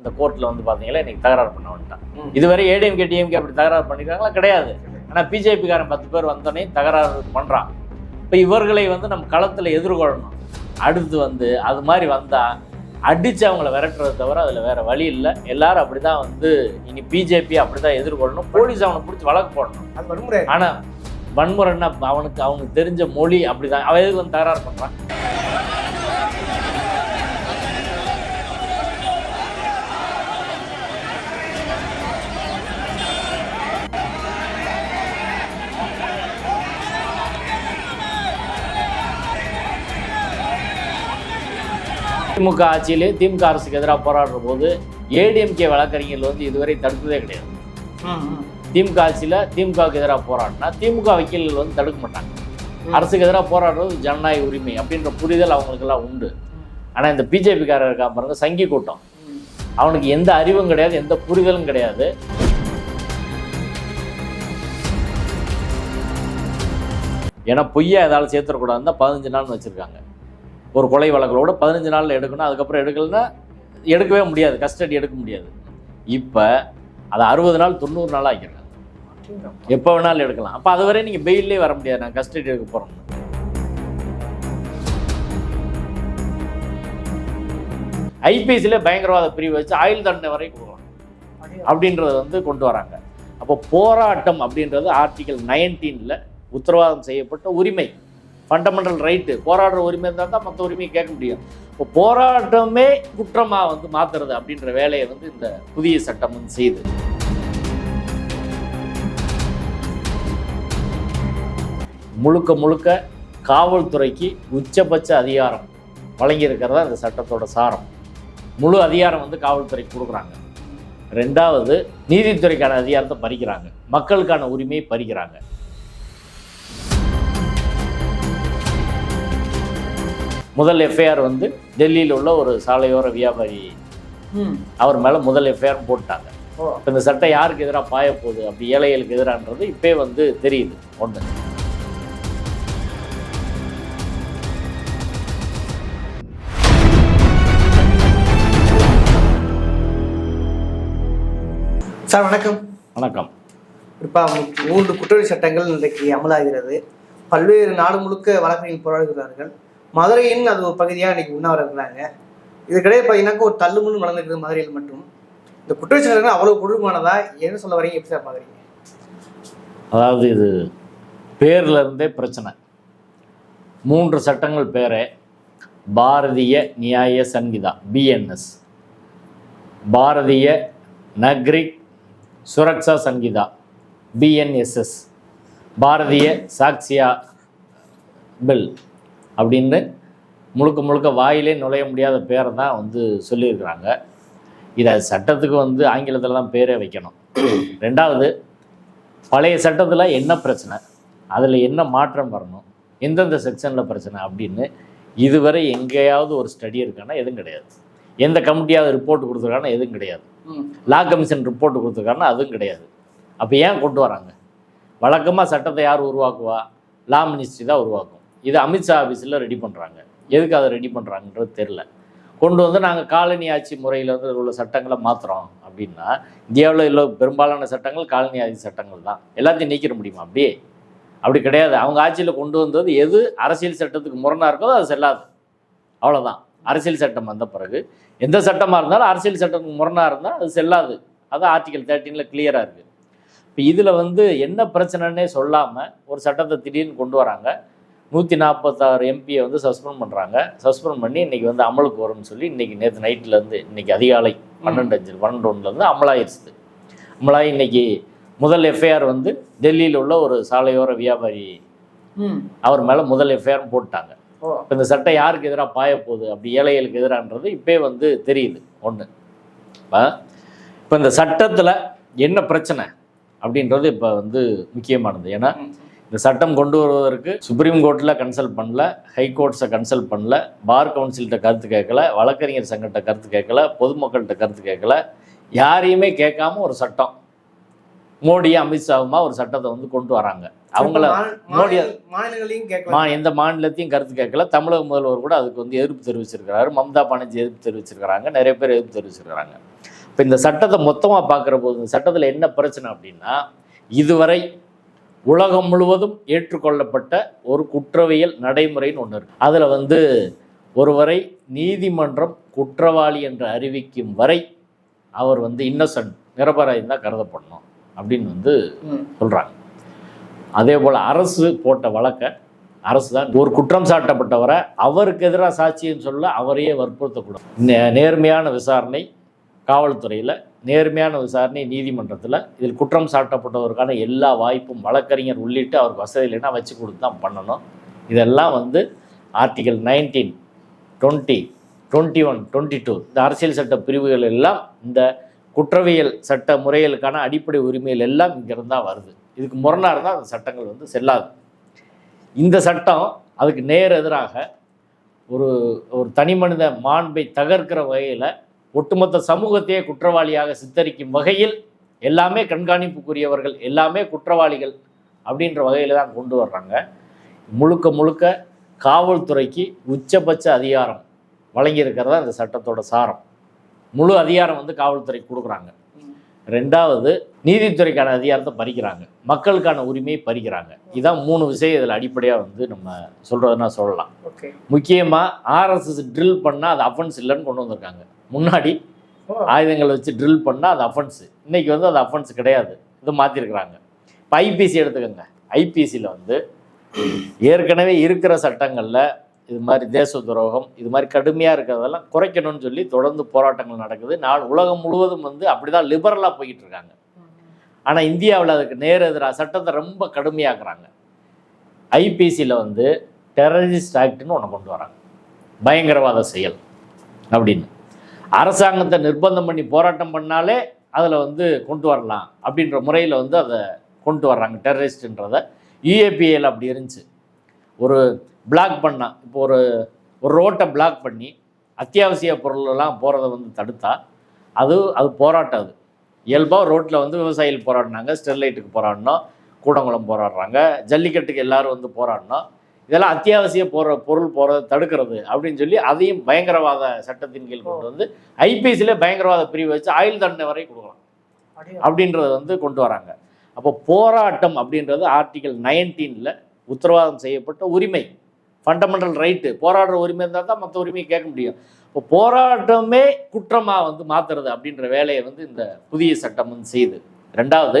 இந்த கோர்ட்டில் வந்து பார்த்தீங்கன்னா இன்னைக்கு தகராறு பண்ண வந்துட்டான். இதுவரை ஏடிஎம்கே டிஎம்கே அப்படி தகராறு பண்ணிருக்காங்களா? கிடையாது. ஆனால் பிஜேபிக்காரன் பத்து பேர் வந்தோடனே தகராறு பண்ணுறான் இப்போ இவர்களை வந்து நம்ம களத்தில் எதிர்கொள்ளணும். அடுத்து வந்து அது மாதிரி வந்தால் அடித்து அவங்கள விரட்டுறதை தவிர அதில் வேற வழி இல்லை. எல்லாரும் அப்படி தான் வந்து இனி பிஜேபி அப்படி தான் எதிர்கொள்ளணும். போலீஸ் அவனை பிடிச்சி வழக்கு போடணும். அது வன்முறை. ஆனால் வன்முறைன்னா அவனுக்கு அவனுக்கு தெரிஞ்ச மொழி அப்படி தான் அவன் எதுக்கு வந்து தகராறு பண்ணுறான் திமுக ஆட்சியிலே திமுக அரசுக்கு எதிராக போராடுற போது ஏடிஎம்கே வழக்கறிஞர்கள் வந்து இதுவரை தடுத்ததே கிடையாது. திமுக ஆட்சியில் திமுகவுக்கு எதிராக போராடினா திமுக வக்கீல்கள் வந்து தடுக்க மாட்டாங்க. அரசுக்கு எதிராக போராடுறது ஜனநாயக உரிமை அப்படின்ற புரிதல் அவங்களுக்கெல்லாம் உண்டு. ஆனால் இந்த பிஜேபிக்காரர் இருக்கா பாருங்க சங்கி கூட்டம். அவனுக்கு எந்த அறிவும் கிடையாது எந்த புரிதலும் கிடையாது. ஏன்னா பொய்யா ஏதாவது சேர்த்துடக்கூடாதுன்னு தான் பதினஞ்சு நாள்னு வச்சுருக்காங்க. ஒரு கொலை வழக்கோட பதினஞ்சு நாளில் எடுக்கணும் அதுக்கப்புறம் எடுக்கலைன்னா எடுக்கவே முடியாது கஸ்டடி எடுக்க முடியாது. இப்போ அதை அறுபது நாள் தொண்ணூறு நாள் ஆக்கிடுறாங்க. எப்போ வேணாலும் எடுக்கலாம். அப்போ அதுவரை நீங்கள் பெயிலே வர முடியாது நான் கஸ்டடி எடுக்க போகிறோம் ஐபிசியில் பயங்கரவாத பிரிவு வச்சு ஆயுள் தண்டனை வரை கொடுக்கலாம் அப்படின்றத வந்து கொண்டு வராங்க. அப்போ போராட்டம் அப்படின்றது ஆர்டிகல் நைன்டீனில் உத்தரவாதம் செய்யப்பட்ட உரிமை. ஃபண்டமெண்டல் ரைட்டு போராடுற உரிமை இருந்தால் தான் மற்ற உரிமையை கேட்க முடியும். இப்போ போராட்டமே குற்றமாக வந்து மாற்றுறது அப்படின்ற வேலையை வந்து இந்த புதிய சட்டம் வந்து செய்யுது. முழுக்க முழுக்க காவல்துறைக்கு உச்சபட்ச அதிகாரம் வழங்கியிருக்கிறதா இந்த சட்டத்தோட சாரம். முழு அதிகாரம் வந்து காவல்துறைக்கு கொடுக்குறாங்க. ரெண்டாவது நீதித்துறைக்கான அதிகாரத்தை பறிக்கிறாங்க. மக்களுக்கான உரிமையை பறிக்கிறாங்க. முதல் எஃப்ஐஆர் வந்து டெல்லியில் உள்ள ஒரு சாலையோர வியாபாரி. ம். அவர் மேலே முதல் எஃப்ஐஆர் போட்டாங்க. இப்போ இந்த சட்டம் யாருக்கு எதிராக பாய போகுது? அப்படி ஏழைகளுக்கு எதிரான்றது இப்பே வந்து தெரியுது ஒன்று சார் வணக்கம். வணக்கம். குறிப்பாக மூன்று குற்றவியல் சட்டங்கள் இன்றைக்கு அமலாகிறது. பல்வேறு நாடு முழுக்க வழக்கறிஞர்கள் போராடுகிறார்கள். மதுரையின் அது ஒரு பகுதியாக இன்னைக்கு உண்ணாவிரதம் இருக்கிறாங்க இதுக்கிடையே பார்த்தீங்கன்னாக்கா ஒரு தள்ளுமுன்னு வளர்ந்துருக்குது மதுரையில் மட்டும். இந்த குற்றவியல் அவ்வளோ கொடூரமானதா என்ன சொல்ல வரீங்க? எப்படி சார் பார்க்குறீங்க அதாவது இது பேர்ல இருந்தே பிரச்சனை. மூன்று சட்டங்கள் பேரே. Bharatiya Nyaya Sanhita BNS Bharatiya Nagarik Suraksha Sanhita BNSS Bharatiya Sakshya bill. அப்படின்னு முழுக்க முழுக்க வாயிலே நுழைய முடியாத பேரை தான் வந்து சொல்லியிருக்கிறாங்க. இதை சட்டத்துக்கு வந்து ஆங்கிலத்தில் தான் பேரே வைக்கணும். ரெண்டாவது பழைய சட்டத்தில் என்ன பிரச்சனை? அதில் என்ன மாற்றம் வரணும்? எந்தெந்த செக்ஷனில் பிரச்சனை அப்படின்னு இதுவரை எங்கேயாவது ஒரு ஸ்டடி இருக்கானா? எதுவும் கிடையாது. எந்த கமிட்டியாவது ரிப்போர்ட் கொடுத்துருக்கானா? எதுவும் கிடையாது. லா கமிஷன் ரிப்போர்ட் கொடுத்துருக்கானா? அதுவும் கிடையாது. அப்போ ஏன் கொண்டு வராங்க? வழக்கமாக சட்டத்தை யார் உருவாக்குவா? லா மினிஸ்ட்ரி தான் உருவாக்கும். இது அமித்ஷா ஆஃபீஸில் ரெடி பண்ணுறாங்க எதுக்கு அதை ரெடி பண்ணுறாங்கன்றது தெரில கொண்டு வந்து நாங்கள் காலனி ஆட்சி முறையில் வந்து உள்ள சட்டங்களை மாற்றுறோம் அப்படின்னா இந்தியாவில் இல்லை பெரும்பாலான சட்டங்கள் காலனி ஆட்சி சட்டங்கள் தான். எல்லாத்தையும் நீக்கிட முடியுமா அப்படியே அப்படி கிடையாது. அவங்க ஆட்சியில் கொண்டு வந்தது எது? அரசியல் சட்டத்துக்கு முரணாக இருக்கோ அது செல்லாது. அவ்வளோதான் அரசியல் சட்டம் வந்த பிறகு எந்த சட்டமாக இருந்தாலும் அரசியல் சட்டத்துக்கு முரணாக இருந்தால் அது செல்லாது. அது ஆர்டிகல் தேர்ட்டீனில் கிளியராக இருக்குது இப்போ இதில் வந்து என்ன பிரச்சனைன்னே சொல்லாமல் ஒரு சட்டத்தை திடீர்னு கொண்டு வராங்க. நூற்றி நாற்பத்தாறு எம்பியை வந்து சஸ்பெண்ட் பண்ணுறாங்க சஸ்பெண்ட் பண்ணி இன்றைக்கி வந்து அமலுக்கு வரும்னு சொல்லி இன்றைக்கி நேற்று நைட்லேருந்து இன்றைக்கி அதிகாலை பன்னெண்டு அஞ்சு பன்னெண்டு ஒன்றுலேருந்து அமலாயிருச்சு அமலாகி இன்னைக்கு முதல் எஃப்ஐஆர் வந்து டெல்லியில் உள்ள ஒரு சாலையோர வியாபாரி அவர் மேலே முதல் எஃப்ஐஆர் போட்டாங்க. இப்போ இந்த சட்டம் யாருக்கு எதிராக பாய போகுது? அப்படி ஏழைகளுக்கு எதிரான்றது இப்பே வந்து தெரியுது. ஒன்று இப்போ இந்த சட்டத்தில் என்ன பிரச்சனை? அப்படின்றது இப்போ வந்து முக்கியமானது. ஏன்னா. இந்த சட்டம் கொண்டு வருவதற்கு சுப்ரீம் கோர்ட்டில் கன்சல்ட் பண்ணல ஹைகோர்ட்ஸை கன்சல்ட் பண்ணல பார் கவுன்சில்கிட்ட கருத்து கேட்கல வழக்கறிஞர் சங்கத்தை கருத்து கேட்கல பொதுமக்கள்கிட்ட கருத்து கேட்கல. யாரையுமே கேட்காம ஒரு சட்டம். மோடி அமித்ஷாவுமா ஒரு சட்டத்தை வந்து கொண்டு வராங்க. அவங்கள மோடி மாநிலங்களையும் எந்த மாநிலத்தையும் கருத்து கேட்கல. தமிழக முதல்வர் கூட அதுக்கு வந்து எதிர்ப்பு தெரிவிச்சிருக்கிறாரு. மம்தா பானர்ஜி எதிர்ப்பு தெரிவிச்சிருக்கிறாங்க. நிறைய பேர் எதிர்ப்பு தெரிவிச்சிருக்கிறாங்க. இப்போ இந்த சட்டத்தை மொத்தமாக பார்க்குற போது இந்த சட்டத்தில் என்ன பிரச்சனை அப்படின்னா இதுவரை உலகம் முழுவதும் ஏற்றுக்கொள்ளப்பட்ட ஒரு குற்றவியல் நடைமுறைன்னு ஒன்று இருக்கு. அதில் வந்து ஒருவரை நீதிமன்றம் குற்றவாளி என்று அறிவிக்கும் வரை அவர் வந்து இன்னசென்ட் நிரபராயம் தான் கருதப்படணும் அப்படின்னு வந்து. சொல்கிறாங்க அதே போல் அரசு போட்ட வழக்கை அரசு தான் ஒரு குற்றம் சாட்டப்பட்டவரை அவருக்கு எதிராக சாட்சியம் சொல்ல அவரையே வற்புறுத்தக்கூடாது. நேர்மையான விசாரணை காவல்துறையில் நேர்மையான விசாரணை நீதிமன்றத்தில் இதில் குற்றம் சாட்டப்பட்டவருக்கான எல்லா வாய்ப்பும் வழக்கறிஞர் உள்ளிட்டு அவருக்கு வசதி இல்லைன்னா வச்சு கொடுத்து தான் பண்ணணும். இதெல்லாம் வந்து article nineteen twenty twenty one twenty two இந்த அரசியல் சட்ட பிரிவுகள் எல்லாம் இந்த குற்றவியல் சட்ட முறைகளுக்கான அடிப்படை உரிமைகள் எல்லாம் இங்கிருந்து தான் வருது. இதுக்கு முரணாக இருந்தால் அந்த சட்டங்கள் வந்து செல்லாது. இந்த சட்டம் அதுக்கு நேர் எதிராக ஒரு ஒரு தனி மனித மாண்பை தகர்க்கிற வகையில் ஒட்டுமொத்த சமூகத்தையே குற்றவாளியாக சித்தரிக்கும் வகையில் எல்லாமே கண்காணிப்புக்குரியவர்கள் எல்லாமே குற்றவாளிகள் அப்படின்ற வகையில் தான் கொண்டு வர்றாங்க. முழுக்க முழுக்க காவல்துறைக்கு உச்சபட்ச அதிகாரம் வழங்கியிருக்கிறதா இந்த சட்டத்தோட சாரம். முழு அதிகாரம் வந்து காவல்துறைக்கு கொடுக்குறாங்க. ரெண்டாவது நீதித்துறைக்கான அதிகாரத்தை பறிக்கிறாங்க. மக்களுக்கான உரிமையை பறிக்கிறாங்க. இதான் மூணு விஷயம் இதில் அடிப்படையாக வந்து நம்ம சொல்கிறதுனா சொல்லலாம். ஓகே. முக்கியமாக ஆர்எஸ்எஸ் ட்ரில் பண்ணால் அது அஃபென்ஸ் இல்லைன்னு கொண்டு வந்திருக்காங்க. முன்னாடி ஆயுதங்கள் வச்சு ட்ரில் பண்ணால் அது அஃபென்ஸு இன்னைக்கு வந்து அது அஃபென்ஸ் கிடையாது. இது மாற்றிருக்கிறாங்க இப்போ ஐபிசி எடுத்துக்கோங்க. ஐபிசியில் வந்து ஏற்கனவே இருக்கிற சட்டங்களில் இது மாதிரி தேச துரோகம் இது மாதிரி கடுமையாக இருக்கிறதெல்லாம் குறைக்கணும்னு சொல்லி தொடர்ந்து போராட்டங்கள் நடக்குது. நாள் உலகம் முழுவதும் வந்து அப்படி தான் லிபரலாக போய்கிட்டு இருக்காங்க. ஆனால் இந்தியாவில் அதுக்கு நேர் எதிராக சட்டத்தை ரொம்ப கடுமையாக்குறாங்க. ஐபிசியில் வந்து டெரரிஸ்ட் ஆக்ட்னு ஒன்று கொண்டு வராங்க. பயங்கரவாத செயல் அப்படின்னு. அரசாங்கத்தை நிர்பந்தம் பண்ணி போராட்டம் பண்ணாலே அதில் வந்து கொண்டு வரலாம் அப்படின்ற முறையில் வந்து அதை கொண்டு வர்றாங்க. டெரரிஸ்ட்ன்றதை யூஏபிஏல அப்படி இருந்துச்சு. ஒரு பிளாக் பண்ணால் இப்போ ஒரு ஒரு ரோட்டை பிளாக் பண்ணி அத்தியாவசிய பொருளெல்லாம் போகிறத வந்து தடுத்தா அது அது போராட்டம் அது. இயல்பாக ரோட்டில் வந்து விவசாயிகள் போராடினாங்க ஸ்டெர்லைட்டுக்கு போராடினோம் கூடங்குளம் போராடுறாங்க ஜல்லிக்கட்டுக்கு எல்லாரும் வந்து போராடினோம். இதெல்லாம் அத்தியாவசிய போகிற பொருள் போகிறத தடுக்கிறது அப்படின்னு சொல்லி அதையும் பயங்கரவாத சட்டத்தின் கீழ் கொண்டு வந்து ஐபிசியில் பயங்கரவாத பிரிவு வச்சு ஆயுள் தண்டனை வரை கொடுக்கலாம் அப்படின்றத வந்து கொண்டு வராங்க. அப்போ போராட்டம் அப்படின்றது ஆர்டிகல் நைன்டீனில் உத்தரவாதம் செய்யப்பட்ட உரிமை. ஃபண்டமெண்டல் ரைட்டு போராடுற உரிமை இருந்தால் தான் மற்ற உரிமையை கேட்க முடியும். இப்போ போராட்டமே குற்றமாக வந்து மாற்றுறது அப்படின்ற வேலையை வந்து இந்த புதிய சட்டம் வந்து செய்யுது. ரெண்டாவது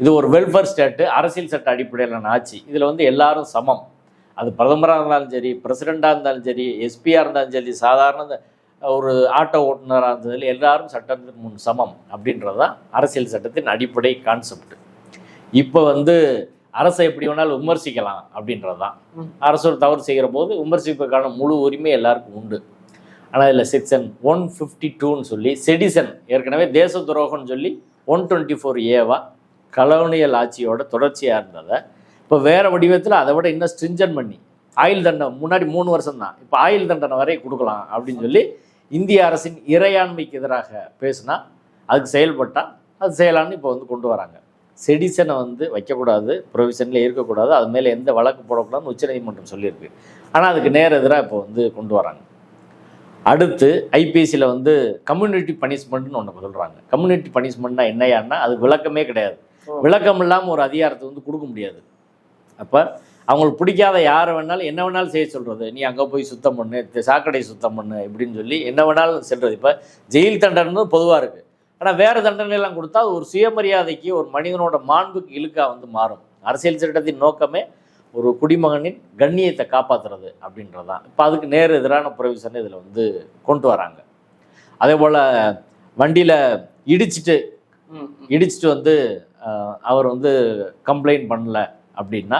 இது ஒரு வெல்ஃபேர் ஸ்டேட்டு அரசியல் சட்ட அடிப்படையிலான ஆட்சி. இதில் வந்து எல்லாரும் சமம். அது பிரதமராக இருந்தாலும் சரி பிரசிடெண்ட்டாக இருந்தாலும் சரி எஸ்பியாக இருந்தாலும் சரி சாதாரண ஒரு ஆட்டோ ஓட்டுநராக இருந்தாலும் சரி எல்லாரும் சட்டத்திற்கு முன் சமம் அப்படின்றது தான் அரசியல் சட்டத்தின் அடிப்படை கான்செப்ட் இப்போ வந்து அரசை எப்படி வேணாலும் விமர்சிக்கலாம் அப்படின்றது தான். அரசு ஒரு தவறு செய்கிற போது விமர்சிப்பதற்கான முழு உரிமை எல்லாருக்கும் உண்டு. ஆனால் இதில் செக்ஷன் ஒன் ஃபிஃப்டி டூன்னு சொல்லி செடிசன் ஏற்கனவே தேச துரோகம்னு சொல்லி ஒன் டுவெண்ட்டி ஃபோர் ஏவா கலோனியல் ஆட்சியோட தொடர்ச்சியாக இருந்ததை. இப்போ வேறு வடிவத்தில் அதை விட இன்னும் ஸ்ட்ரிஞ்சன் பண்ணி ஆயுள் தண்டனை முன்னாடி மூணு வருஷம் தான் இப்போ ஆயுள் தண்டனை வரை கொடுக்கலாம் அப்படின்னு சொல்லி இந்திய அரசின் இறையாண்மைக்கு எதிராக பேசுனா அதுக்கு செயல்பட்டால் அது செய்யலாம்னு இப்போ வந்து கொண்டு வராங்க. செடிசனை வந்து வைக்கக்கூடாது ப்ரொவிஷனில் இருக்கக்கூடாது அது மேலே எந்த வழக்கு போடக்கூடாதுன்னு உச்சநீதிமன்றம் சொல்லியிருக்கு. ஆனால் அதுக்கு நேர் எதிராக இப்போ வந்து கொண்டு வராங்க. அடுத்து ஐபிஎஸ்சியில் வந்து கம்யூனிட்டி பனிஷ்மெண்ட்னு ஒன்று சொல்கிறாங்க கம்யூனிட்டி பனிஷ்மெண்ட்னா என்னையான்னா அது விளக்கமே கிடையாது. விளக்கம் இல்லாமல் ஒரு அதிகாரத்தை வந்து கொடுக்க முடியாது. அப்போ அவங்களுக்கு பிடிக்காத யாரை வேணாலும் என்ன வேணாலும் செய்ய சொல்கிறது நீ அங்கே போய் சுத்தம் பண்ணு தி- சாக்கடை சுத்தம் பண்ணு இப்படின்னு சொல்லி என்ன வேணாலும் செல்றது. இப்போ ஜெயில் தண்டனை பொதுவாக இருக்குது ஆனால் வேறு தண்டனைலாம் கொடுத்தா ஒரு சுயமரியாதைக்கு ஒரு மனிதனோட மாண்புக்கு இழுக்கா வந்து மாறும். அரசியல் சட்டத்தின் நோக்கமே ஒரு குடிமகனின் கண்ணியத்தை காப்பாற்றுறது அப்படின்றது தான் இப்போ அதுக்கு நேர் எதிரான ப்ரொவிஷன் இதில் வந்து கொண்டு வராங்க. அதே போல் வண்டியில் இடிச்சிட்டு. இடிச்சிட்டு வந்து அவர் வந்து கம்ப்ளைண்ட் பண்ணல அப்படின்னா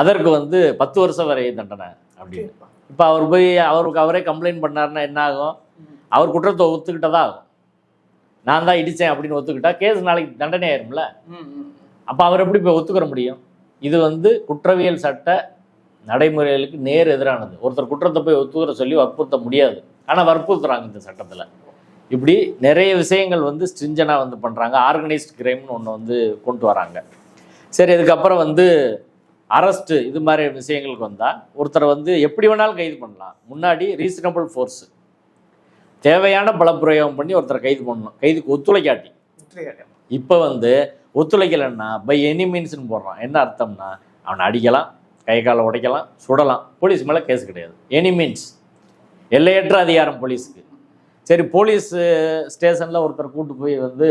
அதற்கு வந்து பத்து வருஷம் வரை தண்டனை அப்படின்னு. இப்போ அவர் போய் அவருக்கு அவரே கம்ப்ளைண்ட் பண்ணாருன்னா என்ன ஆகும்? அவர் குற்றத்தை ஒத்துக்கிட்டதா ஆகும்? நான் தான் இடித்தேன் அப்படின்னு ஒத்துக்கிட்டா கேஸ் நாளைக்கு தண்டனை ஆயிரும்ல. அப்போ அவர் எப்படி போய் ஒத்துக்கிற முடியும்? இது வந்து குற்றவியல் சட்ட நடைமுறைகளுக்கு நேர் எதிரானது. ஒருத்தர் குற்றத்தை போய் ஒத்துக்கிற சொல்லி வற்புறுத்த முடியாது. ஆனால் வற்புறுத்துறாங்க இந்த சட்டத்தில். இப்படி நிறைய விஷயங்கள் வந்து ஸ்ட்ரிஞ்சனாக வந்து பண்ணுறாங்க ஆர்கனைஸ்ட் கிரைம்னு ஒன்று வந்து கொண்டு வராங்க. சரி இதுக்கப்புறம் வந்து அரெஸ்ட்டு இது மாதிரி விஷயங்களுக்கு வந்தால் ஒருத்தரை வந்து எப்படி வேணாலும் கைது பண்ணலாம். முன்னாடி ரீசனபிள் ஃபோர்ஸு தேவையான பலப்பிரயோகம் பண்ணி ஒருத்தரை கைது பண்ணணும். கைதுக்கு ஒத்துழைக்காட்டி. இப்போ வந்து ஒத்துழைக்கலைன்னா பை எனி மீன்ஸ்னு போடுறான். என்ன அர்த்தம்னா அவனை அடிக்கலாம் கை காலை உடைக்கலாம் சுடலாம். போலீஸ் மேலே கேஸ் கிடையாது. எனி மீன்ஸ் எல்லையற்ற அதிகாரம் போலீஸுக்கு. சரி போலீஸ் ஸ்டேஷனில் ஒருத்தர் கூட்டு போய் வந்து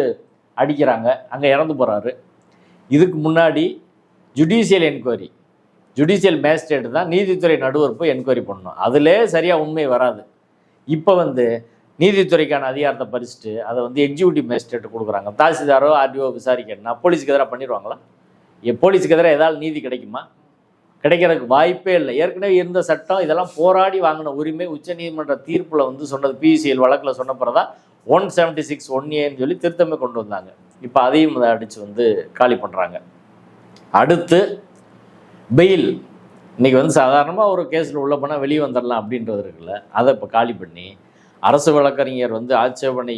அடிக்கிறாங்க. அங்கே இறந்து போகிறாரு இதுக்கு முன்னாடி ஜுடிஷியல் என்கொயரி ஜுடிஷியல் மேஜிஸ்ட்ரேட் தான் நீதித்துறை நடுவர் போய் என்கொயரி பண்ணணும். அதிலே சரியாக உண்மை வராது. இப்போ வந்து நீதித்துறைக்கான அதிகாரத்தை பறிச்சுட்டு அதை வந்து எக்ஸிக்யூட்டிவ் மேஜிஸ்ட்ரேட் கொடுக்குறாங்க. தாசில்தாரோ ஆர்டிஓ விசாரிக்கணும்னா போலீஸுக்கு எதிராக பண்ணிடுவாங்களா? போலீஸுக்கு எதிராக ஏதாவது நீதி கிடைக்குமா? கிடைக்கிறதுக்கு வாய்ப்பே இல்லை. ஏற்கனவே இருந்த சட்டம் இதெல்லாம் போராடி வாங்கின உரிமை உச்சநீதிமன்ற தீர்ப்பில் வந்து சொன்னது. பிசிஎல் வழக்கில் சொன்ன பிறகு தான் ஒன் செவன்டி சிக்ஸ் ஒன் ஏன்னு சொல்லி திருத்தமே கொண்டு வந்தாங்க. இப்போ அதையும் அடித்து வந்து காலி பண்ணுறாங்க அடுத்து பெயில் இன்னைக்கு வந்து சாதாரணமாக ஒரு கேஸில் உள்ள போனால் வெளியே வந்துடலாம் அப்படின்றது இருக்குல்ல. அதை இப்போ காலி பண்ணி அரசு வழக்கறிஞர் வந்து ஆட்சேபனை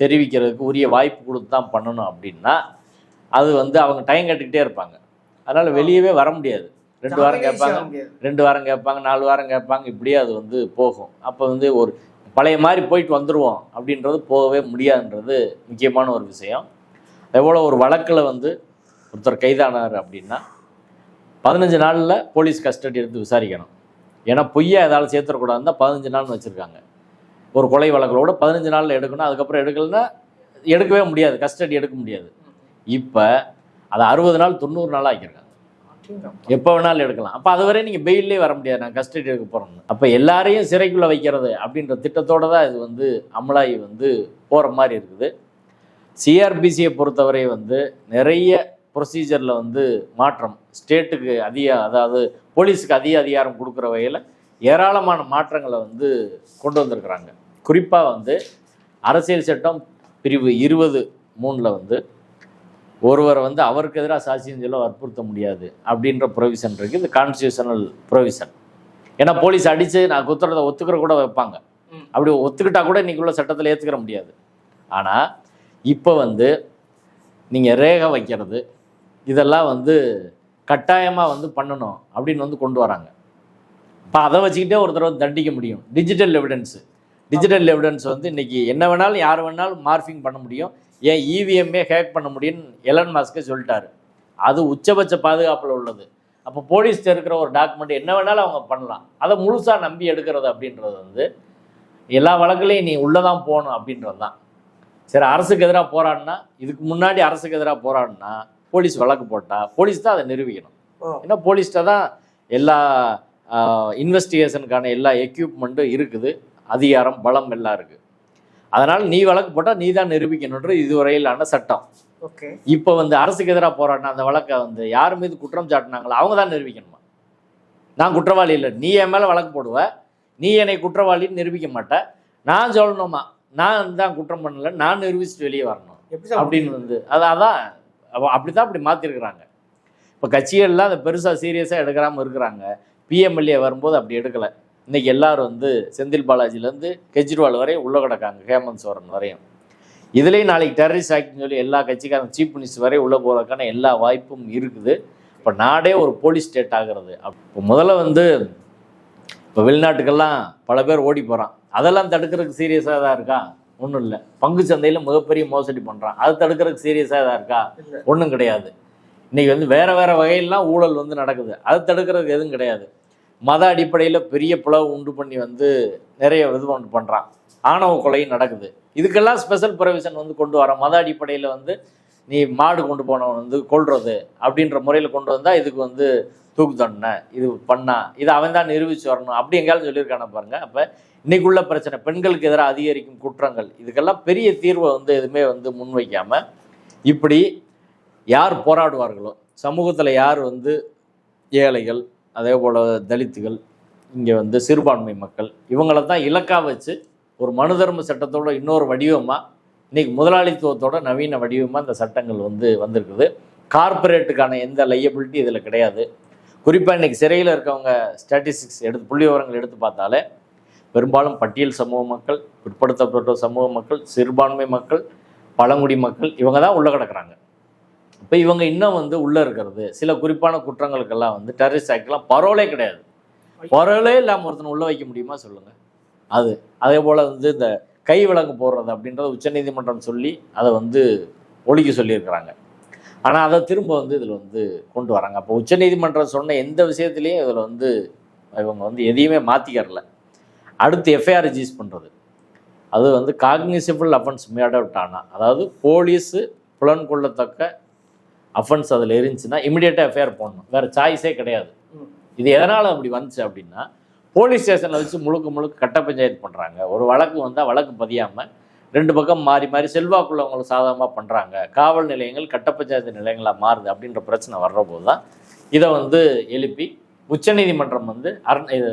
தெரிவிக்கிறதுக்கு உரிய வாய்ப்பு கொடுத்து தான் பண்ணணும் அப்படின்னா அது வந்து அவங்க டைம் கட்டிக்கிட்டே இருப்பாங்க. அதனால் வெளியவே வர முடியாது. ரெண்டு வாரம் கேட்பாங்க. ரெண்டு வாரம் கேட்பாங்க நாலு வாரம் கேட்பாங்க இப்படியே அது வந்து போகும். அப்போ வந்து ஒரு பழைய மாதிரி போயிட்டு வந்துடுவோம் அப்படின்றது போகவே முடியாதுன்றது முக்கியமான ஒரு விஷயம். அதேபோல் ஒரு வழக்கில் வந்து ஒருத்தர் கைதானார் அப்படின்னா பதினஞ்சு நாளில் போலீஸ் கஸ்டடி எடுத்து விசாரிக்கணும். ஏன்னா பொய்யா ஏதாவது சேர்த்துடக்கூடாதுன்னு தான் பதினஞ்சு நாள்னு வச்சுருக்காங்க. ஒரு கொலை வழக்கிலோட பதினஞ்சு நாளில் எடுக்கணும் அதுக்கப்புறம் எடுக்கலைன்னா எடுக்கவே முடியாது கஸ்டடி எடுக்க முடியாது. இப்போ அதை அறுபது நாள் தொண்ணூறு நாளாக ஆக்கியிருக்காங்க? எப்போ வேணாலும் எடுக்கலாம். அப்போ அதுவரை நீங்கள் பெயிலே வர முடியாது. நான் கஸ்டடி எடுக்க போகிறோம்னு அப்போ எல்லாரையும் சிறைக்குள்ளே வைக்கிறது அப்படின்ற திட்டத்தோட தான் இது வந்து அமலாயி வந்து போகிற மாதிரி இருக்குது. சிஆர்பிசியை பொறுத்தவரை வந்து நிறைய ப்ரொசீஜரில் வந்து மாற்றம். ஸ்டேட்டுக்கு அதிக அதாவது போலீஸுக்கு அதிக அதிகாரம் கொடுக்குற வகையில் ஏராளமான மாற்றங்களை வந்து கொண்டு வந்திருக்கிறாங்க. குறிப்பாக வந்து அரசியல் சட்டம் பிரிவு இருபது மூணில் வந்து ஒருவரை வந்து அவருக்கு எதிராக சாட்சியம் சொல்ல வற்புறுத்த முடியாது அப்படின்ற ப்ரொவிஷன் இருக்குது இது கான்ஸ்டியூஷனல் ப்ரொவிஷன் ஏன்னா போலீஸ் அடித்து நான் குத்துறதை ஒத்துக்கிற கூட வைப்பாங்க. அப்படி ஒத்துக்கிட்டா கூட இன்னைக்கு உள்ள சட்டத்தில் ஏற்றுக்கிற முடியாது. ஆனால் இப்போ வந்து நீங்கள் ரேகை வைக்கிறது இதெல்லாம் வந்து கட்டாயமாக வந்து பண்ணணும் அப்படின்னு வந்து கொண்டு வராங்க. இப்போ அதை வச்சுக்கிட்டே ஒருத்தர் வந்து தண்டிக்க முடியும். டிஜிட்டல் எவிடன்ஸு டிஜிட்டல் எவிடன்ஸ் வந்து இன்னைக்கு என்ன வேணாலும் யார் வேணாலும் மார்ஃபிங் பண்ண முடியும். ஏன் E இவிஎம்ஏ ஹேக் பண்ண முடியும்னு எலன் மாஸ்கே சொல்லிட்டாரு. அது உச்சபட்ச பாதுகாப்பில் உள்ளது. அப்போ போலீஸ்ல இருக்கிற ஒரு டாக்குமெண்ட் என்ன வேணாலும் அவங்க பண்ணலாம். அதை முழுசாக நம்பி எடுக்கிறது அப்படின்றது வந்து எல்லா வழக்குலையும் நீ உள்ளே தான் போகணும் அப்படின்றது தான். சரி அரசுக்கு எதிராக போராடினா இதுக்கு முன்னாடி அரசுக்கு எதிராக போராடினா போலீஸ் வழக்கு போட்டால் போலீஸ் தான் அதை நிரூபிக்கணும். ஏன்னா போலீஸ்கிட்ட தான் எல்லா இன்வெஸ்டிகேஷனுக்கான எல்லா எக்யூப்மெண்ட்டும் இருக்குது. அதிகாரம் பலம் எல்லாம் இருக்குது அதனால் நீ வழக்கு போட்டால் நீ தான் நிரூபிக்கணுன்ற இதுவரையிலான சட்டம். ஓகே. இப்போ வந்து அரசுக்கு எதிராக போராடின அந்த வழக்கை வந்து யார் மீது குற்றம் சாட்டினாங்களோ அவங்க தான் நிரூபிக்கணுமா? நான் குற்றவாளி இல்லை. நீ என் மேலே வழக்கு போடுவ. நீ என்னை குற்றவாளின்னு நிரூபிக்க மாட்ட. நான் சொல்லணுமா? நான் தான் குற்றம் பண்ணல. நான் நிரூபிச்சுட்டு வெளியே வரணும். அப்படின்னு வந்து அது அதான் அவ- அப்படித்தான் அப்படி மாற்றிருக்கிறாங்க இப்போ கட்சிகள்லாம் அதை பெருசாக சீரியஸாக எடுக்காமல் இருக்கிறாங்க. பிஎம்எல்ஏ வரும்போது அப்படி எடுக்கலை. இன்னைக்கு எல்லாரும் வந்து செந்தில் பாலாஜிலேருந்து கெஜ்ரிவால் வரையும் உள்ள கிடக்காங்க ஹேமந்த் சோரன் வரையும். இதுலேயும் நாளைக்கு டெரரிஸ்ட் ஆக்ட்னு சொல்லி எல்லா கட்சிக்காரங்க சீஃப் மினிஸ்டர் வரை உள்ளே போகிறதுக்கான எல்லா வாய்ப்பும் இருக்குது. இப்போ நாடே ஒரு போலீஸ் ஸ்டேட் ஆகிறது. இப்போ முதல்ல வந்து இப்போ வெளிநாட்டுக்கெல்லாம் பல பேர் ஓடி போகிறான் அதெல்லாம் தடுக்கிறதுக்கு சீரியஸாக தான் இருக்கா? ஒன்றும் இல்லை. பங்கு சந்தையில் மிகப்பெரிய மோசடி பண்ணுறான் அதை தடுக்கிறதுக்கு சீரியஸாக தான் இருக்கா? ஒன்றும் கிடையாது. இன்னைக்கு வந்து வேற வேற வகையெல்லாம் ஊழல் வந்து நடக்குது. அது தடுக்கிறதுக்கு எதுவும் கிடையாது. மத அடிப்படையில் பெரிய பிளவு உண்டு பண்ணி வந்து நிறைய இது ஒன்று பண்ணுறான் ஆணவ கொலையும் நடக்குது. இதுக்கெல்லாம் ஸ்பெஷல் ப்ரொவிஷன் வந்து கொண்டு வரோம் மத அடிப்படையில் வந்து நீ மாடு கொண்டு போனவன் வந்து கொள்வது அப்படின்ற முறையில் கொண்டு வந்தால் இதுக்கு வந்து தூக்கு தண்டனை. இது பண்ணா இது அவன் தான் நிரூபிச்சு வரணும் அப்படி எங்கேயாவது சொல்லியிருக்கான பாருங்கள் அப்போ இன்னைக்குள்ள பிரச்சனை பெண்களுக்கு எதிராக அதிகரிக்கும் குற்றங்கள் இதுக்கெல்லாம் பெரிய தீர்வை வந்து எதுவுமே வந்து முன்வைக்காமல் இப்படி யார் போராடுவார்களோ சமூகத்தில் யார் வந்து ஏழைகள் அதே போல் தலித்துகள் இங்கே வந்து சிறுபான்மை மக்கள் இவங்கள தான் இலக்காக வச்சு ஒரு மனு தர்ம சட்டத்தோட இன்னொரு வடிவமாக இன்றைக்கி முதலாளித்துவத்தோட நவீன வடிவமாக இந்த சட்டங்கள் வந்து வந்திருக்குது. கார்ப்பரேட்டுக்கான எந்த லையபிலிட்டி இதில் கிடையாது. குறிப்பாக இன்றைக்கி சிறையில் இருக்கவங்க ஸ்டாட்டிஸ்டிக்ஸ் எடுத்து புள்ளி விவரங்கள் எடுத்து பார்த்தாலே பெரும்பாலும் பட்டியல் சமூக மக்கள் பிற்படுத்தப்பட்ட சமூக மக்கள் சிறுபான்மை மக்கள் பழங்குடி மக்கள் இவங்க தான் உள்ளே கிடக்கிறாங்க. இப்போ இவங்க இன்னும் வந்து உள்ளே இருக்கிறது. சில குறிப்பான குற்றங்களுக்கெல்லாம் வந்து டெரரிஸ்ட் ஆக்ட்லாம் பரோலே கிடையாது. பரோலே இல்லாமல் ஒருத்தனை உள்ளே வைக்க முடியுமா சொல்லுங்கள் அது அதே போல் வந்து இந்த கை விலங்கு போடுறது அப்படின்றத உச்சநீதிமன்றம் சொல்லி அதை வந்து ஒழிக்க சொல்லியிருக்கிறாங்க. ஆனால் அதை திரும்ப வந்து இதில் வந்து கொண்டு வராங்க. அப்போ உச்சநீதிமன்றம் சொன்ன எந்த விஷயத்துலையும் இதில் வந்து இவங்க வந்து எதையுமே மாற்றிக்கறல அடுத்து எஃப்ஐஆர் ரிஜிஸ் பண்ணுறது அது வந்து காக்னிசிபிள் அஃபென்ஸ் மேட் அவுட் ஆனால் அதாவது போலீஸு புலன் கொள்ளத்தக்க அஃபென்ஸ் அதில் இருந்துச்சுன்னா இமிடியேட்டாக எஃப்ஐஆர் போடணும். வேறு சாய்ஸே கிடையாது. இது எதனால் அப்படி வந்துச்சு அப்படின்னா போலீஸ் ஸ்டேஷனில் வச்சு முழுக்க முழுக்க கட்ட பஞ்சாயத்து பண்ணுறாங்க ஒரு வழக்கு வந்தால் வழக்கு பதியாமல் ரெண்டு பக்கம் மாறி மாறி செல்வாக்குள்ளவங்களை சாதகமாக பண்ணுறாங்க காவல் நிலையங்கள் கட்ட பஞ்சாயத்து நிலையங்களாக மாறுது அப்படின்ற பிரச்சனை வர்றபோது தான் இதை வந்து எழுப்பி உச்சநீதிமன்றம் வந்து அர் இது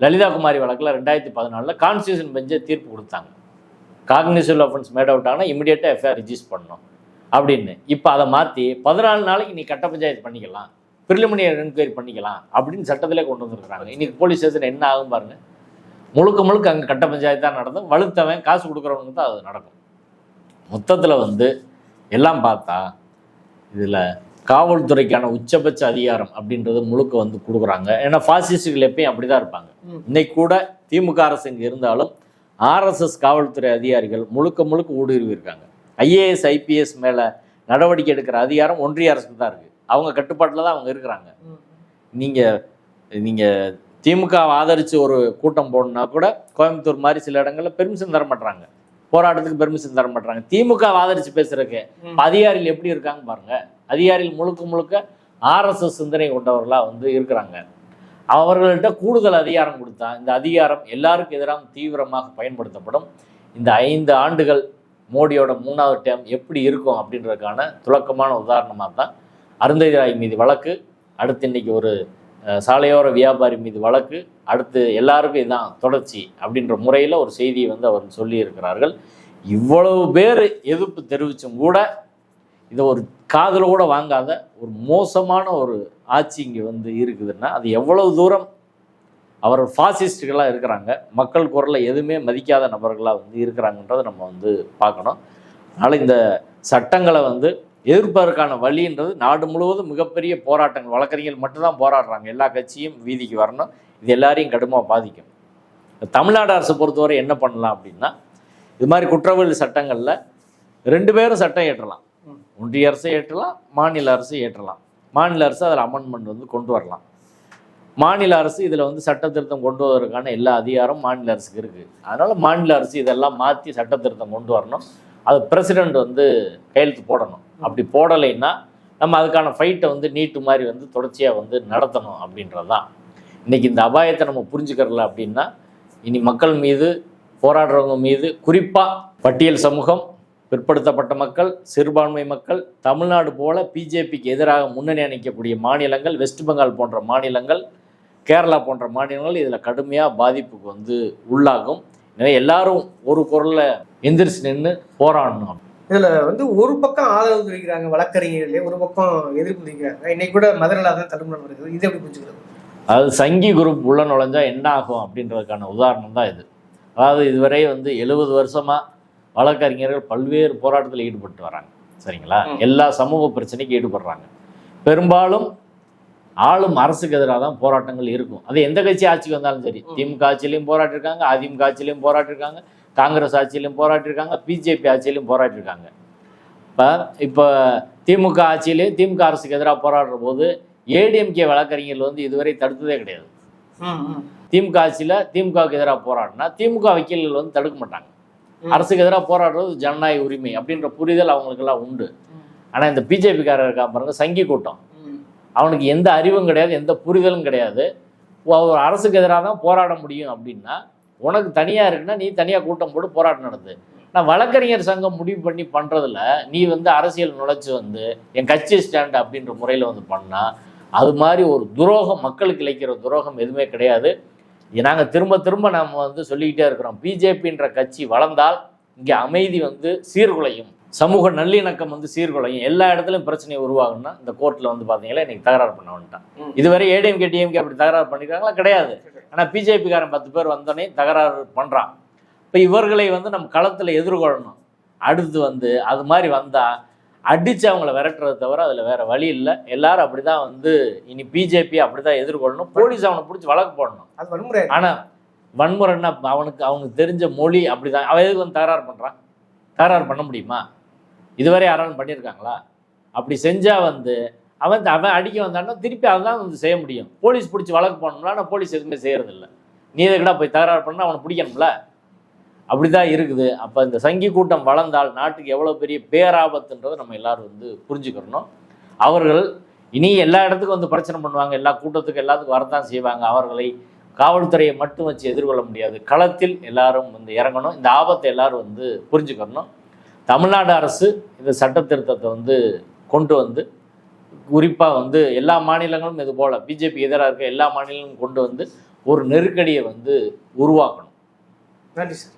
லலிதா குமாரி வழக்கில் ரெண்டாயிரத்தி பதினாலில் கான்ஸ்டியூஷன் பெஞ்சே தீர்ப்பு கொடுத்தாங்க. காக்னிசிவ் அஃபென்ஸ் மேட் அவுட் ஆனால் இமிடியேட்டாக எஃப்ஐஆர் ரிஜிஸ்ட் பண்ணணும். அப்படின்னு. இப்போ அதை மாற்றி பதினாலு நாளைக்கு நீ கட்ட பஞ்சாயத்து பண்ணிக்கலாம். ப்ரிலிமினரி என்கொயரி பண்ணிக்கலாம் அப்படின்னு சட்டத்திலே கொண்டு வந்திருக்கிறாங்க. இன்னைக்கு போலீஸ் ஸ்டேஷன் என்ன ஆகும் பாருங்க. முழுக்க முழுக்க அங்கே கட்ட பஞ்சாயத்து தான் நடந்தும் வலுத்தவன் காசு கொடுக்குறவனுக்கு தான் அது நடக்கும். மொத்தத்தில் வந்து எல்லாம் பார்த்தா இதில் காவல்துறைக்கான உச்சபட்ச அதிகாரம் அப்படின்றது முழுக்க வந்து கொடுக்குறாங்க. ஏன்னா ஃபாசிஸ்டுகள் எப்பயும் அப்படி தான் இருப்பாங்க. இன்னைக்கு கூட திமுக அரசு இங்கே இருந்தாலும் ஆர்எஸ்எஸ் காவல்துறை அதிகாரிகள் முழுக்க முழுக்க ஊடுருவி இருக்காங்க ஐஏஎஸ் ஐபிஎஸ் மேலே நடவடிக்கை எடுக்கிற அதிகாரம் ஒன்றிய அரசுக்கு தான் இருக்குது அவங்க கட்டுப்பாட்டில் தான் அவங்க இருக்கிறாங்க. நீங்கள் நீங்கள் திமுக ஆதரித்து ஒரு கூட்டம் போடணுன்னா கூட கோயம்புத்தூர் மாதிரி சில இடங்களில் பெர்மிஷன் தர மாட்டாங்க போராட்டத்துக்கு பெர்மிஷன் தர மாட்டாங்க திமுக ஆதரித்து பேசுறதுக்கு அதிகாரிகள் எப்படி இருக்காங்க பாருங்க. அதிகாரிகள் முழுக்க முழுக்க ஆர்எஸ்எஸ் சிந்தனை கொண்டவர்களாக வந்து இருக்கிறாங்க. அவர்கள்ட்ட கூடுதல் அதிகாரம் கொடுத்தா இந்த அதிகாரம் எல்லாருக்கும் எதிராக தீவிரமாக பயன்படுத்தப்படும். இந்த ஐந்து ஆண்டுகள் மோடியோட மூணாவது டேம் எப்படி இருக்கும் அப்படின்றதுக்கான துலக்கமான உதாரணமாக தான் அருந்ததி ராய் மீது வழக்கு அடுத்து இன்றைக்கி ஒரு சாலையோர வியாபாரி மீது வழக்கு அடுத்து எல்லாருக்கும் இதான் தொடர்ச்சி அப்படின்ற முறையில் ஒரு செய்தியை வந்து அவர் சொல்லியிருக்கிறார்கள். இவ்வளவு பேர் எதிர்ப்பு தெரிவித்தும் கூட இதை ஒரு காதில் கூட வாங்காத ஒரு மோசமான ஒரு ஆட்சி இங்கே வந்து இருக்குதுன்னா அது எவ்வளவு தூரம் அவர் ஃபாசிஸ்டுகளாக இருக்கிறாங்க. மக்கள் குரலை எதுவுமே மதிக்காத நபர்களாக வந்து இருக்கிறாங்கன்றதை நம்ம வந்து பார்க்கணும். அதனால் இந்த சட்டங்களை வந்து எதிர்ப்பதற்கான வழின்றது நாடு முழுவதும் மிகப்பெரிய போராட்டங்கள். வழக்கறிஞர்கள் மட்டும்தான் போராடுறாங்க. எல்லா கட்சியும் வீதிக்கு வரணும். இது எல்லாரையும் கடுமையாக பாதிக்கும். தமிழ்நாடு அரசு பொறுத்தவரை என்ன பண்ணலாம் அப்படின்னா இது மாதிரி குற்றவியல் சட்டங்களில் ரெண்டு பேரும் சட்டம் ஏற்றலாம். ஒன்றிய அரசு ஏற்றலாம் மாநில அரசு ஏற்றலாம். மாநில அரசு அதில் அமெண்ட்மெண்ட் வந்து கொண்டு வரலாம். மாநில அரசு இதில் வந்து சட்ட திருத்தம் கொண்டு வருவதற்கான எல்லா அதிகாரம் மாநில அரசுக்கு இருக்குது அதனால் மாநில அரசு இதெல்லாம் மாற்றி சட்ட திருத்தம் கொண்டு வரணும். அது பிரசிடெண்ட் வந்து கையெழுத்து போடணும். அப்படி போடலைன்னா நம்ம அதுக்கான ஃபைட்டை வந்து நீட்டு மாதிரி வந்து தொடர்ச்சியாக வந்து நடத்தணும் அப்படின்றது தான் இன்றைக்கி இந்த அபாயத்தை நம்ம புரிஞ்சுக்கிறல அப்படின்னா இனி மக்கள் மீது போராடுறவங்க மீது குறிப்பாக பட்டியல் சமூகம் பிற்படுத்தப்பட்ட மக்கள் சிறுபான்மை மக்கள் தமிழ்நாடு போல பிஜேபிக்கு எதிராக முன்னணி அணிக்கக்கூடிய மாநிலங்கள் வெஸ்ட் பெங்கால் போன்ற மாநிலங்கள் கேரளா போன்ற மாநிலங்கள் இதில் கடுமையாக பாதிப்புக்கு வந்து உள்ளாகும். எனவே எல்லாரும் ஒரு குரலில் எந்திரிச்சு நின்று போராடணும் இதுல வந்து ஒரு பக்கம் ஆதரவு தெரிவிக்கிறாங்க வழக்கறிஞர்களே ஒரு பக்கம் எதிர்ப்பு தெரிவிக்கிறாங்க. இன்னைக்கு கூட மதுரையில் தான் தடுமுறை வருது இது எப்படி புரிஞ்சுக்கிறது? அதாவது சங்கி குரூப் உள்ள நுழைஞ்சா என்ன ஆகும் அப்படின்றதுக்கான உதாரணம் தான் இது. அதாவது இதுவரை வந்து எழுபது வருஷமாக வழக்கறிஞர்கள் பல்வேறு போராட்டத்தில் ஈடுபட்டு வராங்க. சரிங்களா. எல்லா சமூக பிரச்சனைக்கும் ஈடுபடுறாங்க. பெரும்பாலும் ஆளும் அரசுக்கு எதிராக தான் போராட்டங்கள் இருக்கும். அது எந்த கட்சி ஆட்சிக்கு வந்தாலும் சரி. திமுக ஆட்சியிலையும் போராட்டிருக்காங்க அதிமுக ஆட்சியிலையும் போராட்டிருக்காங்க காங்கிரஸ் ஆட்சியிலையும் போராட்டிருக்காங்க பிஜேபி ஆட்சியிலையும் போராட்டிருக்காங்க. இப்போ இப்போ திமுக ஆட்சியிலையும் திமுக அரசுக்கு எதிராக போராடுற போது ஏடிஎம்கே வழக்கறிஞர்கள் வந்து இதுவரை தடுத்ததே கிடையாது. திமுக ஆட்சியில் திமுகவுக்கு எதிராக போராடினா திமுக வக்கீல்கள் வந்து தடுக்க மாட்டாங்க. அரசுக்கு எதிராக போராடுறது ஜனநாயக உரிமை அப்படின்ற புரிதல் அவங்களுக்கெல்லாம் உண்டு. ஆனால் இந்த பிஜேபிக்காரர் இருக்கா பாருங்க சங்கி கூட்டம். அவனுக்கு எந்த அறிவும் கிடையாது எந்த புரிதலும் கிடையாது. ஒரு அரசுக்கு எதிராக தான் போராட முடியும் அப்படின்னா உனக்கு தனியாக இருக்குன்னா நீ தனியாக கூட்டம் போட்டு போராட்டம் நடத்து. நான் வழக்கறிஞர் சங்கம் முடிவு பண்ணி பண்ணுறதுல நீ வந்து அரசியல் நுழைச்சி வந்து என் கட்சி ஸ்டாண்ட் அப்படின்ற முறையில் வந்து பண்ணால் அது மாதிரி ஒரு துரோகம் மக்களுக்கு இழைக்கிற துரோகம் எதுவுமே கிடையாது. நாங்கள் திரும்ப திரும்ப நம்ம வந்து சொல்லிக்கிட்டே இருக்கிறோம். பிஜேபின்ற கட்சி வளர்ந்தால் இங்கே அமைதி வந்து சீர்குலையும். சமூக நல்லிணக்கம் வந்து சீர்குலையும். எல்லா இடத்துலையும் பிரச்சனை உருவாகும்னா இந்த கோர்ட்டில் வந்து பார்த்தீங்களா இன்னைக்கு தகராறு பண்ண வந்துட்டான். இதுவரை ஏடிஎம்கே டிஎம்கே அப்படி தகராறு பண்ணிருக்காங்களா? கிடையாது. ஆனால் பிஜேபிக்காரன் பத்து பேர் வந்தோடனே தகராறு பண்ணுறான் இப்போ இவர்களை வந்து நம்ம களத்தில் எதிர்கொள்ளணும். அடுத்து வந்து அது மாதிரி வந்தால் அடித்து அவங்கள விரட்டுறதை தவிர அதில் வேற வழி இல்லை. எல்லாரும் அப்படி தான் வந்து இனி பிஜேபி அப்படி தான் எதிர்கொள்ளணும். போலீஸ் அவனை பிடிச்சி வழக்கு போடணும். அது வன்முறை. ஆனால் வன்முறைன்னா அவனுக்கு அவனுக்கு தெரிஞ்ச மொழி அப்படிதான். அவன் எதுக்கு வந்து தகராறு பண்ணுறான் தகராறு பண்ண முடியுமா? இதுவரை யாராலும் பண்ணியிருக்காங்களா? அப்படி செஞ்சால் வந்து அவன் அவன் அடிக்க வந்தான்னா திருப்பி அதான் வந்து செய்ய முடியும். போலீஸ் பிடிச்சி வழக்கு போனோம்னா நான் போலீஸ் எதுவுமே செய்யறதில்ல. நீ எதுக்கடா போய் தகராறு பண்ணால் அவனை பிடிக்கணும்ல? அப்படிதான் இருக்குது. அப்போ இந்த சங்கி கூட்டம் வளர்ந்தால் நாட்டுக்கு எவ்வளோ பெரிய பேராபத்துன்றதை நம்ம எல்லாரும் வந்து புரிஞ்சுக்கிறணும். அவர்கள் இனி எல்லா இடத்துக்கும் வந்து பிரச்சனை பண்ணுவாங்க. எல்லா கூட்டத்துக்கும் எல்லாத்துக்கும் வரத்தான் செய்வாங்க. அவர்களை காவல்துறையை மட்டும் வச்சு எதிர்கொள்ள முடியாது. களத்தில் எல்லாரும் வந்து இறங்கணும். இந்த ஆபத்தை எல்லாரும் வந்து புரிஞ்சுக்கணும் தமிழ்நாடு அரசு இந்த சட்ட திருத்தத்தை வந்து கொண்டு வந்து குறிப்பாக வந்து எல்லா மாநிலங்களும் இது போல் பிஜேபி எதிராக இருக்க எல்லா மாநிலங்களும் கொண்டு வந்து ஒரு நெருக்கடியை வந்து உருவாக்கணும். நன்றி சார்.